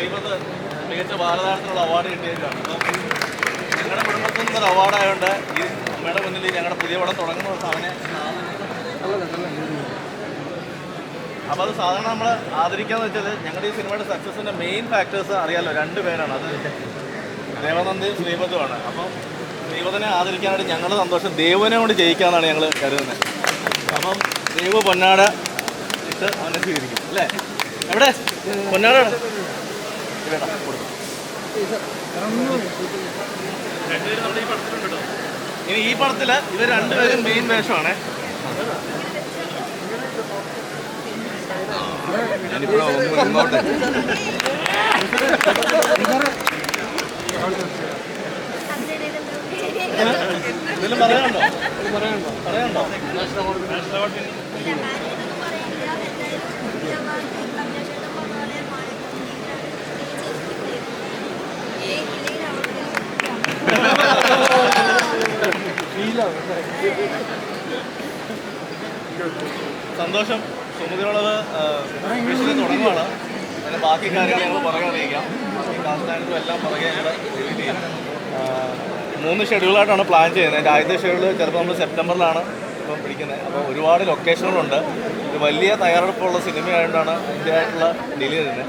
ശ്രീപത് മികച്ച ബാലതാരത്തിനുള്ള അവാർഡ് കിട്ടിയതാണ് ഞങ്ങളുടെ കുടുംബത്തിൽ നിന്നൊരു അവാർഡായതുകൊണ്ട് ഈ അമ്മയുടെ മുന്നിൽ ഞങ്ങളുടെ പുതിയ പടം തുടങ്ങുന്ന അവനെ അപ്പോൾ അത് സാധാരണ നമ്മൾ ആദരിക്കാന്ന് വെച്ചാൽ ഞങ്ങളുടെ ഈ സിനിമയുടെ സക്സസിന്റെ മെയിൻ ഫാക്ടേഴ്സ് അറിയാമല്ലോ രണ്ട് പേരാണ്. അത് ദേവനന്ദയും ശ്രീപതുമാണ് അപ്പം ശ്രീപദനെ ആദരിക്കാനായിട്ട് ഞങ്ങൾ സന്തോഷം ദേവനെ കൊണ്ട് ജയിക്കാമെന്നാണ് ഞങ്ങൾ കരുതുന്നത് അപ്പം ദൈവ പൊന്നാട ഇട്ട് അവനെ സ്വീകരിക്കും. അല്ലേ? എവിടെ? പൊന്നാട ഇനി ഈ പടത്തിൽ ഇവർ രണ്ടുപേരും മെയിൻ വേഷമാണ്. എന്തെങ്കിലും പറയാനുണ്ടോ? പറയാനുണ്ടോ? നാഷണൽ അവാർഡ് സന്തോഷം. സുമതിയുള്ളത് വിഷയം തുടങ്ങുകയാണ് അതിന്റെ ബാക്കി കാര്യങ്ങൾ ഞങ്ങൾ പുറകെ അറിയിക്കാം. ഈ എല്ലാം പുറകെ ഞങ്ങളുടെ മൂന്ന് ഷെഡ്യൂളായിട്ടാണ് പ്ലാൻ ചെയ്യുന്നത്. അതിന്റെ ആദ്യത്തെ ഷെഡ്യൂൾ ചിലപ്പോൾ നമ്മൾ സെപ്റ്റംബറിലാണ് ഇപ്പം പിടിക്കുന്നത്. അപ്പോൾ ഒരുപാട് ലൊക്കേഷനുകളുണ്ട് ഒരു വലിയ തയ്യാറെടുപ്പുള്ള സിനിമയായതുകൊണ്ടാണ് ഇതിന്റെതായിട്ടുള്ള ഡിലേ ചെയ്യുന്നത്.